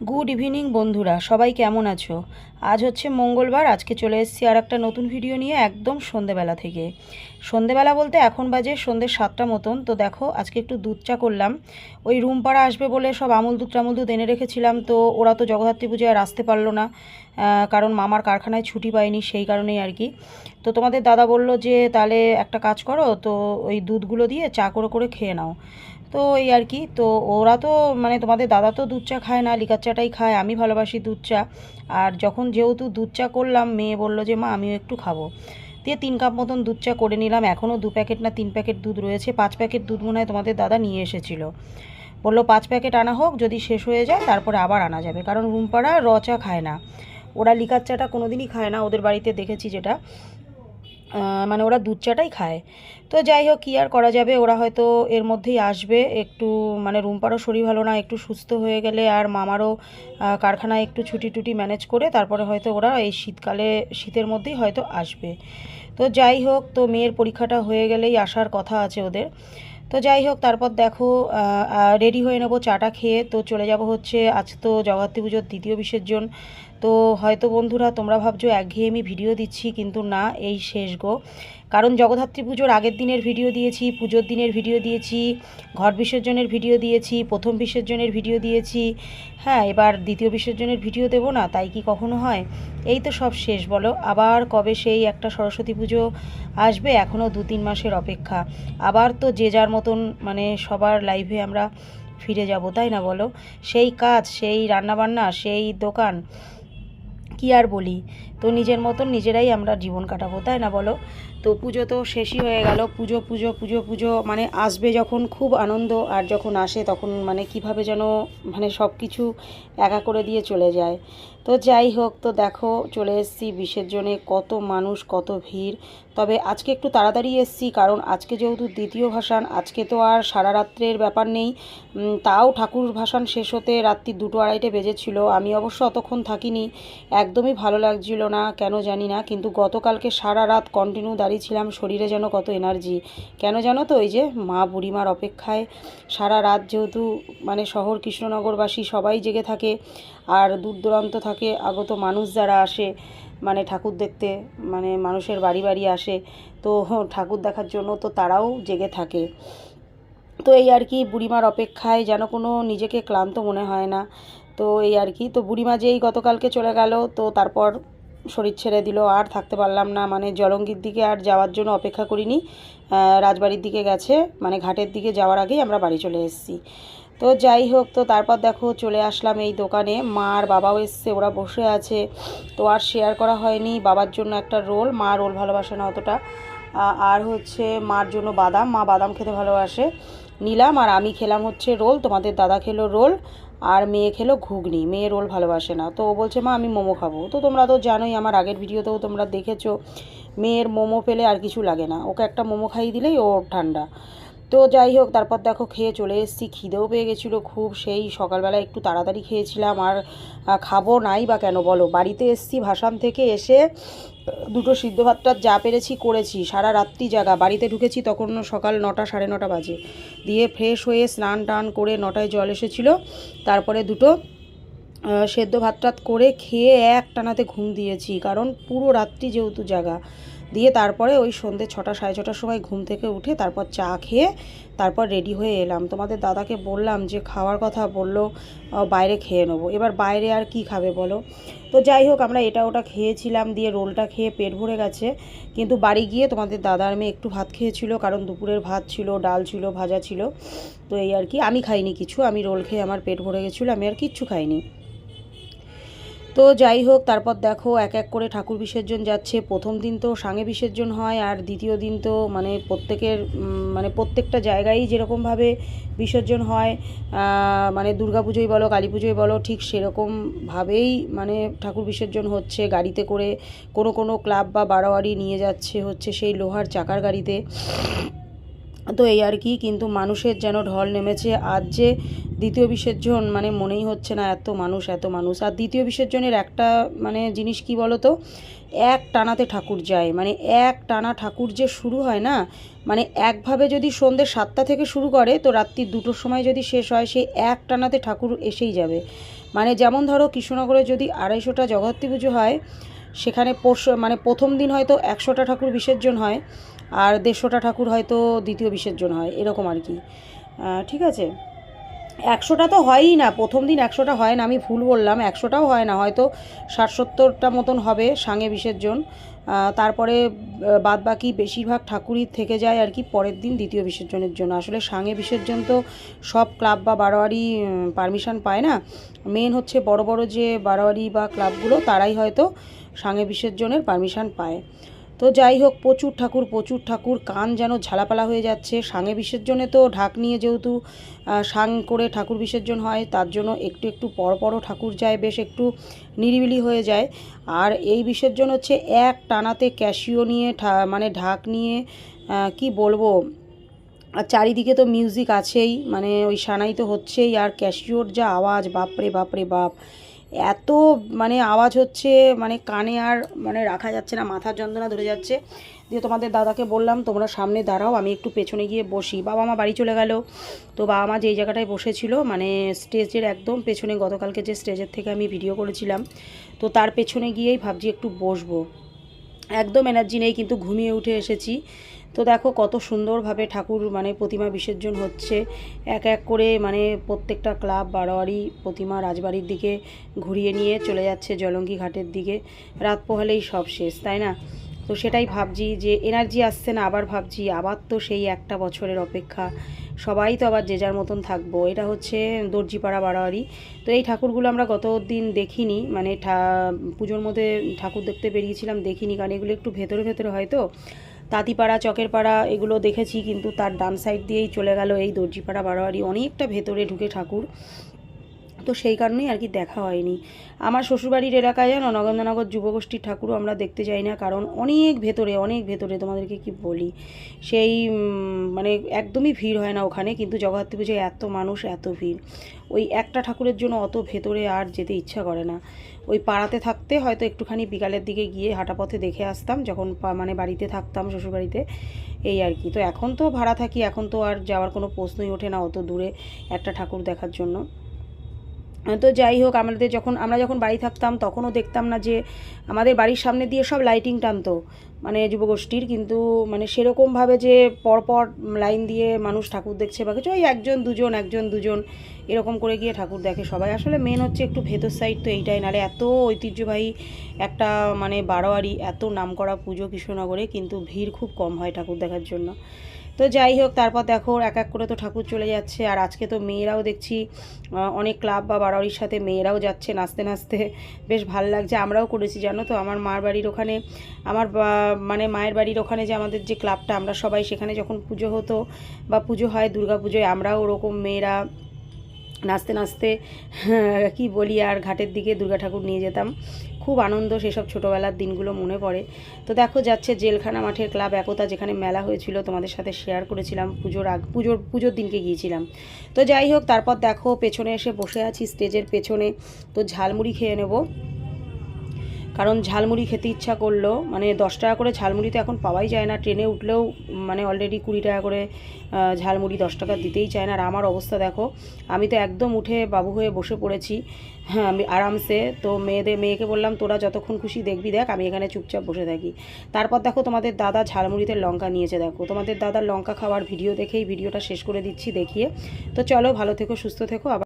Good evening বন্ধুরা। সবাই কেমন আছো? আজ হচ্ছে মঙ্গলবার। আজকে চলে এসেছি আর একটা নতুন ভিডিও নিয়ে একদম সন্ধেবেলা থেকে। সন্ধেবেলা বলতে এখন বাজে সন্ধে সাতটা মতন। তো দেখো, আজকে একটু দুধ চা করলাম। ওই রুম পাড়া আসবে বলে সব আমুল দুধ টামুল দুধ এনে রেখেছিলাম। তো ওরা তো জগদ্ধাত্রী পুজোয় আর আসতে পারল না। কারণ মামার কারখানায় ছুটি পায়নি সেই কারণেই আর কি। তো তোমাদের দাদা বলল যে, তাহলে একটা কাজ করো। তো ওই দুধগুলো দিয়ে চা করে করে খেয়ে নাও। তো এই আর কি, তো ওরা তো মানে তোমাদের দাদা তো দুধ চা খায় না, লিকার চাটাই খায়, আমি ভালোবাসি দুধ চা। আর যখন যেহেতু দুধ চা করলাম, মেয়ে বলল যে, মা, আমিও একটু খাব। দিয়ে তিন কাপ মতন দুধ চা করে নিলাম এখনও দু প্যাকেট না তিন প্যাকেট দুধ রয়েছে, পাঁচ প্যাকেট দুধ মনে হয় তোমাদের দাদা নিয়ে এসেছিল। বলল, পাঁচ প্যাকেট আনা হোক, যদি শেষ হয়ে যায়, তারপরে আবার আনা যাবে। কারণ রুমপাড়া র চা খায় না। ওরা লিকার চাটা কোনো দিনই খায় না, ওদের বাড়িতে দেখেছি যেটা। মানে ওরা দুধ চাটাই খায়। তো যাই হোক, কী আর করা যাবে? ওরা হয়তো এর মধ্যেই আসবে। একটু মানে রুম্পারও শরীর ভালো না, একটু সুস্থ হয়ে গেলে আর মামারও কারখানায় একটু ছুটি টুটি ম্যানেজ করে তারপরে হয়তো ওরা এই শীতকালে, শীতের মধ্যেই হয়তো আসবে। তো যাই হোক, তো মেয়ের পরীক্ষাটা হয়ে গেলেই আসার কথা আছে ওদের। তো যাই হোক, তারপর দেখো রেডি হয়ে নেব চাটা খেয়ে। তো চলে যাব হচ্ছে আজ তো জগদ্ধাত্রী পুজোর দ্বিতীয় বিসর্জন। তো হয়তো বন্ধুরা তোমরা ভাবছ একঘেয়েমি ভিডিও দিচ্ছি, কিন্তু না, এই শেষ গো। কারণ জগদ্ধাত্রী পুজোর আগের দিনের ভিডিও দিয়েছি, পুজোর দিনের ভিডিও দিয়েছি, ঘট বিসর্জনের ভিডিও দিয়েছি, প্রথম বিসর্জনের ভিডিও দিয়েছি। হ্যাঁ এবার দ্বিতীয় বিসর্জনের ভিডিও দেবো না, তাই কি কখনো হয়? এই তো সব শেষ, বলো। আবার কবে সেই একটা সরস্বতী পুজো আসবে? এখনও দু তিন মাসের অপেক্ষা। আবার তো যে যার মতন মানে সবার লাইভে আমরা ফিরে যাব, তাই না বলো? সেই কাজ, সেই রান্নাবান্না, সেই দোকান কি আর বলি? তো নিজের মতন নিজেরাই আমরা জীবন কাটাবো তাই না বলো? তো পুজো তো শেষই হয়ে গেল। পুজো পুজো পুজো পুজো মানে আসবে যখন খুব আনন্দ আর যখন আসে তখন মানে কীভাবে যেন মানে সব কিছু একা করে দিয়ে চলে যায়। তো যাই হোক, তো দেখো চলে এসেছি বিসর্জনে। কত মানুষ, কত ভিড়। তবে আজকে একটু তাড়াতাড়ি এসেছি কারণ আজকে যেহেতু দ্বিতীয় ভাসান, আজকে তো আর সারা রাত্রের ব্যাপার নেই। তাও ঠাকুর ভাসান শেষ হতে রাত্রি দুটো আড়াইটে বেজেছিল। আমি অবশ্য অতক্ষণ থাকিনি। একদমই ভালো লাগছিল না, কেন জানি না। কিন্তু গতকালকে সারা রাত কন্টিনিউ দাঁড়িয়ে ছিলাম শরীরে যেন কত এনার্জি কেন জানো তো ওই যে মা বুড়িমার অপেক্ষায় সারা রাত যেহেতু মানে শহর কৃষ্ণনগরবাসী সবাই জেগে থাকে, আর দূর দূরান্ত থাকে আগত মানুষ যারা আসে মানে ঠাকুর দেখতে মানে মানুষের বাড়ি বাড়ি আসে, তো ঠাকুর দেখার জন্য তো তারাও জেগে থাকে। তো এই আর কি বুড়িমার অপেক্ষায় যেন কোনো নিজেকে ক্লান্ত মনে হয় না। তো এই আর কি, তো বুড়িমা যেই গতকালকে চলে গেল, তো তারপর শরীর ছেড়ে দিল, আর থাকতে পারলাম না। মানে জলঙ্গির দিকে আর যাওয়ার জন্য অপেক্ষা করিনি। রাজবাড়ির দিকে গেছে মানে ঘাটের দিকে যাওয়ার আগেই আমরা বাড়ি চলে এসেছি। তো যাই হোক, তো তারপর দেখো চলে আসলাম এই দোকানে। মা আর বাবাও এসছে, ওরা বসে আছে। তো আর শেয়ার করা হয়নি, বাবার জন্য একটা রোল, মা রোল ভালোবাসে না অতটা। আর হচ্ছে মার জন্য বাদাম, মা বাদাম খেতে ভালোবাসে। নিলাম, আর আমি খেলাম হচ্ছে রোল, তোমাদের দাদা খেলো রোল, আর মেয়ে খেলো ঘুগনি। মেয়ে রোল ভালোবাসে না। তো ও বলছে, মা, আমি মোমো খাব। তো তোমরা তো জানোই, আমার আগের ভিডিওতেও তোমরা দেখেছ, মেয়ের মোমো পেলে আর কিছু লাগে না। ওকে একটা মোমো খাইয়ে দিলেই ও ঠান্ডা। তো যাই হোক, তারপর দেখো খেয়ে চলে এসেছি, খিদেও পেয়ে গেছিল খুব। সেই সকালবেলা একটু তাড়াতাড়ি খেয়েছিলাম, আর খাব নাই বা কেন বলো? বাড়িতে এসেছি ভাসান থেকে এসে দুটো সিদ্ধ ভাতটা যা পেরেছি করেছি, সারা রাত্রি জাগা। বাড়িতে ঢুকেছি তখন সকাল নটা, সাড়ে নটা বাজে। দিয়ে ফ্রেশ হয়ে স্নান টান করে নটায় জল এসেছিল। তারপরে দুটো সেদ্ধ ভাত টাত করে খেয়ে এক টানাতে ঘুম দিয়েছি, কারণ পুরো রাত্রি যেহেতু জাগা। দিয়ে তারপরে ওই সন্ধ্যে ছটা, সাড়ে ছটার সময় ঘুম থেকে উঠে তারপর চা খেয়ে তারপর রেডি হয়ে এলাম। তোমাদের দাদাকে বললাম যে খাওয়ার কথা বলল বাইরে খেয়ে নেব। এবার বাইরে আর কি খাবে বলো? তো যাই হোক, আমরা এটা ওটা খেয়েছিলাম দিয়ে রোলটা খেয়ে পেট ভরে গেছে। কিন্তু বাড়ি গিয়ে তোমাদের দাদার মেয়ে একটু ভাত খেয়েছিল, কারণ দুপুরের ভাত ছিল, ডাল ছিল, ভাজা ছিল। তো এই আর কি, আমি খাইনি কিছু, আমি রোল খেয়ে আমার পেট ভরে গেছিল, আমি আর কিচ্ছু খাইনি। তো যাই হোক, তারপর দেখো এক এক করে ঠাকুর বিসর্জন যাচ্ছে। প্রথম দিন তো সাঙে বিসর্জন হয় আর দ্বিতীয় দিন তো মানে প্রত্যেকের মানে প্রত্যেকটা জায়গায় যেরকমভাবে বিসর্জন হয় মানে পুজোই বলো কালী পুজোই বলো, ঠিক সেরকমভাবেই মানে ঠাকুর বিসর্জন হচ্ছে। গাড়িতে করে কোনো কোনো ক্লাব বা বারোয়ারি নিয়ে যাচ্ছে হচ্ছে সেই লোহার চাকার গাড়িতে। তো এই আর কি, কিন্তু মানুষের যেন ঢল নেমেছে, আজ যে দ্বিতীয় বিসর্জন মানে মনেই হচ্ছে না এত মানুষ এত মানুষ। আর দ্বিতীয় বিসর্জনের একটা মানে জিনিস কি বলো তো এক টানাতে ঠাকুর যায় মানে এক টানা ঠাকুর যে শুরু হয় না মানে একভাবে যদি সন্ধ্যে সাতটা থেকে শুরু করে, তো রাত্রি দুটোর সময় যদি শেষ হয়, সেই এক টানাতে ঠাকুর এসেই যাবে। মানে যেমন ধরো কৃষ্ণনগরে যদি আড়াইশোটা জগদ্ধাত্রী পুজো হয়, সেখানে মানে প্রথম দিন হয়তো একশোটা ঠাকুর বিসর্জন হয় আর দেড়শোটা ঠাকুর হয়তো দ্বিতীয় বিসর্জন হয়, এরকম আর কি। ঠিক আছে? একশোটা তো হয়ই না, প্রথম দিন একশোটা হয় না, আমি ভুল বললাম, একশোটাও হয় না, হয়তো ষাট সত্তরটা মতন হবে সাঙে বিসর্জন তারপরে বাদ বাকি বেশিরভাগ ঠাকুরই থেকে যায় আর কি পরের দিন দ্বিতীয় বিসর্জনের জন্য। আসলে সাঙে বিসর্জন তো সব ক্লাব বা বারোয়ারি পারমিশন পায় না। মেন হচ্ছে বড় বড় যে বারোয়ারি বা ক্লাবগুলো, তারাই হয়তো সাঙে বিসর্জনের পারমিশন পায়। তো যাই হোক, প্রচুর ঠাকুর প্রচুর ঠাকুর। কান যেন ঝালাপালা হয়ে যাচ্ছে। সাঙে বিসর্জনে তো ঢাক নিয়ে যেহেতু সাং করে ঠাকুর বিসর্জন হয়, তার জন্য একটু একটু পর পরও ঠাকুর যায়, বেশ একটু নিরিবিলি হয়ে যায়। আর এই বিসর্জন হচ্ছে এক টানাতে ক্যাশিও নিয়ে মানে ঢাক নিয়ে কি বলব? আর চারিদিকে তো মিউজিক আছেই মানে ওই সানাই তো হচ্ছেই। আর ক্যাশিওর যা আওয়াজ, বাপরে বাপরে, বাপ। এত মানে আওয়াজ হচ্ছে মানে কানে আর মানে রাখা যাচ্ছে না, মাথার যন্ত্রণা ধরে যাচ্ছে। দিয়ে তোমাদের দাদাকে বললাম, তোমরা সামনে দাঁড়াও, আমি একটু পেছনে গিয়ে বসি। বাবা মা বাড়ি চলে গেল। তো বাবা মা যেই জায়গাটায় বসেছিল মানে স্টেজের একদম পেছনে, গতকালকে যে স্টেজের থেকে আমি ভিডিও করেছিলাম, তো তার পেছনে গিয়েই ভাবছি একটু বসবো। একদম এনার্জি নেই, কিন্তু ঘুমিয়ে উঠে এসেছি। তো দেখো কত সুন্দরভাবে ঠাকুর মানে প্রতিমা বিসর্জন হচ্ছে। এক এক করে মানে প্রত্যেকটা ক্লাব, বারোয়ারি, প্রতিমা রাজবাড়ির দিকে ঘুরিয়ে নিয়ে চলে যাচ্ছে জলঙ্গি ঘাটের দিকে। রাত পোহালেই সব শেষ, তাই না? তো সেটাই ভাবছি যে এনার্জি আসছে না, আবার ভাবছি আবার তো সেই একটা বছরের অপেক্ষা। সবাই তো আবার যে যার মতন থাকব, এটা হচ্ছে দর্জিপাড়া বাড়াবাড়ি তো এই ঠাকুরগুলো আমরা গত দিন দেখিনি মানে পুজোর মধ্যে ঠাকুর দেখতে বেরিয়েছিলাম, দেখিনি, কারণ এগুলো একটু ভেতরে ভেতরে হয় তো। তাঁতিপাড়া চকের পাড়া এগুলো দেখেছি, কিন্তু তার ডান সাইড দিয়েই চলে গেল এই দর্জিপাড়া, বারোয়ারি। অনেকটা ভেতরে ঢুকে ঠাকুর। তো সেই কারণেই আর কি দেখা হয়নি। আমার শ্বশুরবাড়ির এলাকায় জানো, নগেন্দ্রনগর যুবগোষ্ঠীর ঠাকুরও আমরা দেখতে যাই না, কারণ অনেক ভেতরে অনেক ভেতরে তোমাদেরকে কি বলি, সেই মানে একদমই ভিড় হয় না ওখানে, কিন্তু জগদ্ধাত্রী পুজোয় এত মানুষ, এত ভিড়। ওই একটা ঠাকুরের জন্য অত ভেতরে আর যেতে ইচ্ছা করে না। ওই পাড়াতে থাকতে হয়তো একটুখানি বিকালের দিকে গিয়ে হাঁটাপথে দেখে আসতাম, যখন মানে বাড়িতে থাকতাম শ্বশুরবাড়িতে, এই আর কি। তো এখন তো ভাড়া থাকি, এখন তো আর যাওয়ার কোনো প্রশ্নই ওঠে না অত দূরে একটা ঠাকুর দেখার জন্য। তো যাই হোক, আমাদের যখন, আমরা যখন বাড়ি থাকতাম, তখনও দেখতাম না যে আমাদের বাড়ির সামনে দিয়ে সব লাইটিং টানতো। মানে যুবগোষ্ঠীর, কিন্তু মানে সেরকমভাবে যে পরপর লাইন দিয়ে মানুষ ঠাকুর দেখছে বা কিছু, ওই একজন, দুজন একজন, দুজন, এরকম করে গিয়ে ঠাকুর দেখে সবাই। আসলে মেন হচ্ছে একটু ভেতর সাইড তো এইটাই, নাহলে এত ঐতিহ্যবাহী একটা মানে বারোয়ারি, এত নামকরা পুজো কৃষ্ণনগরে কিন্তু ভিড় খুব কম হয় ঠাকুর দেখার জন্য। তো যাই হোক, তারপর দেখো এক এক করে তো ঠাকুর চলে যাচ্ছে, আর আজকে তো মেয়েরাও দেখছি অনেক ক্লাব বা বাড়াবাড়ির সাথে মেয়েরাও যাচ্ছে নাচতে নাচতে। বেশ ভালো লাগছে, আমরাও করেছি, জানো তো? আমার মার বাড়ির ওখানে, আমার মানে মায়ের বাড়ির ওখানে যে আমাদের যে ক্লাবটা, আমরা সবাই সেখানে যখন পুজো হতো বা পুজো হয় দুর্গা পুজোয়, আমরাও ওরকম মেয়েরা নাচতে নাচতে, কি বলি, আর ঘাটের দিকে দুর্গা ঠাকুর নিয়ে যেতাম। খুব আনন্দ সেসব ছোটোবেলার দিনগুলো মনে পড়ে। তো দেখো, যাচ্ছে জেলখানা মাঠের ক্লাব একতা, যেখানে মেলা হয়েছিল, তোমাদের সাথে শেয়ার করেছিলাম। পুজোর আগ, পুজোর পুজোর দিনকে গিয়েছিলাম। তো যাই হোক, তারপর দেখো, পেছনে এসে বসে আছি স্টেজের পেছনে। তো ঝালমুড়ি খেয়ে নেব। কারণ ঝালমুড়ি খেতে ইচ্ছা করল মানে দশ টাকা করে ঝালমুড়ি তো এখন পাওয়াই যায় না। ট্রেনে উঠলেও মানে অলরেডি কুড়ি টাকা করে ঝালমুড়ি দশ টাকা দিতেই চায় না। আর আমার অবস্থা দেখো, আমি তো একদম উঠে বাবু হয়ে বসে পড়েছি। হ্যাঁ আমি আরামসে, তো মেয়েদের, মেয়েকে বললাম, তোরা যতক্ষণ খুশি দেখবি, দেখ, আমি এখানে চুপচাপ বসে থাকি। তারপর দেখো, তোমাদের দাদা ঝালমুড়িতে লঙ্কা নিয়েছে, দেখো। তোমাদের দাদার লঙ্কা খাওয়ার ভিডিও দেখেই ভিডিওটা শেষ করে দিচ্ছি, দেখিয়ে। তো চলো, ভালো থেকো, সুস্থ থেকো, আবার